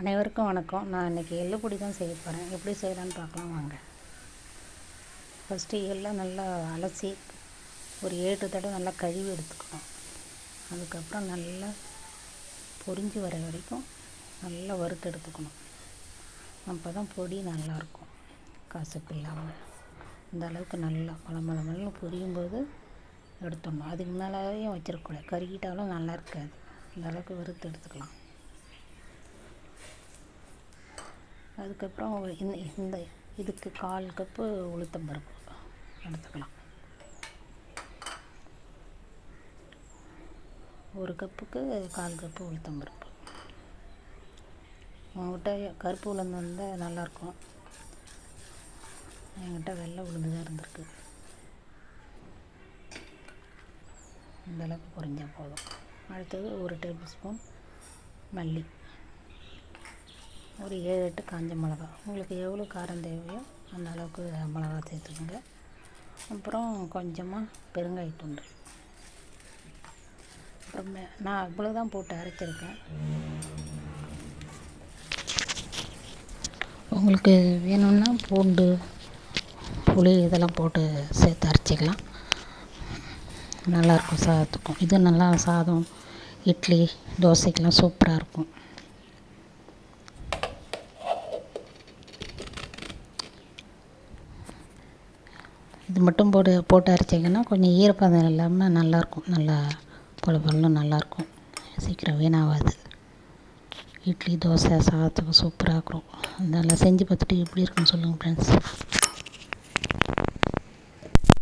அனைவருக்கும் வணக்கம். நான் இன்றைக்கி எள்ளு பொடி தான் செய்ய போகிறேன் எப்படி செய்யலான்னு பார்க்கலாம் வாங்க. ஃபஸ்ட்டு எள்ளை நல்லா அலசி ஒரு ஏழு தடவை நல்லா கழுவி எடுத்துக்கணும். அதுக்கப்புறம் நல்லா பொரிஞ்சு வர வரைக்கும் நல்லா வறுத்து எடுத்துக்கணும். அப்போ தான் பொடி நல்லாயிருக்கும் கசப்பு இல்லாமல் இந்த அளவுக்கு நல்லா மலை மலை பொரியும் போது எடுத்துடணும் அதுக்கு மேலேயும் வச்சிருக்கக்கூடாது கருகிட்டாலும் நல்லா இருக்காது. இந்த அளவுக்கு வறுத்து எடுத்துக்கலாம். அதுக்கப்புறம் இந்த இந்த இதுக்கு கால் கப்பு உளுத்தம்பருப்பு எடுத்துக்கலாம். ஒரு கப்புக்கு கால் கப்பு உளுத்தம்பருப்பு உங்கள்கிட்ட கருப்பு உளுந்து இருந்தால் நல்லாயிருக்கும் என்கிட்ட வெள்ளை உளுந்து தான் இருந்திருக்கு. இந்த அளவுக்கு பொரிஞ்சால் போதும். அடுத்தது ஒரு டேபிள் ஸ்பூன் மல்லி. ஒரு ஏழு எட்டு காஞ்ச மிளகா. உங்களுக்கு எவ்வளோ காரம் தேவையோ அந்த அளவுக்கு மிளகா சேர்த்துக்கோங்க. அப்புறம் கொஞ்சமாக பெருங்காயத்துண்டு அப்புறம் நான் இவ்வளோ தான் போட்டு அரைச்சிருக்கேன். உங்களுக்கு வேணும்னா பூண்டு புளி இதெல்லாம் போட்டு சேர்த்து அரைச்சிக்கலாம். நல்லாயிருக்கும் சாதத்துக்கும். இது நல்லா சாதம் இட்லி தோசைக்கெலாம் சூப்பராக இருக்கும். இது மட்டும் போட்டு போட்டு அரைச்சிங்கன்னா கொஞ்சம் ஈரப்பதம் இல்லாமல் நல்லாயிருக்கும் நல்லா பொல பொலன்னு நல்லாயிருக்கும் சீக்கிரம் வீணாகாது. இட்லி தோசை சாதத்துக்கு சூப்பராக இருக்கும். நல்லா செஞ்சு பார்த்துட்டு எப்படி இருக்குன்னு சொல்லுங்கள் ஃப்ரெண்ட்ஸ்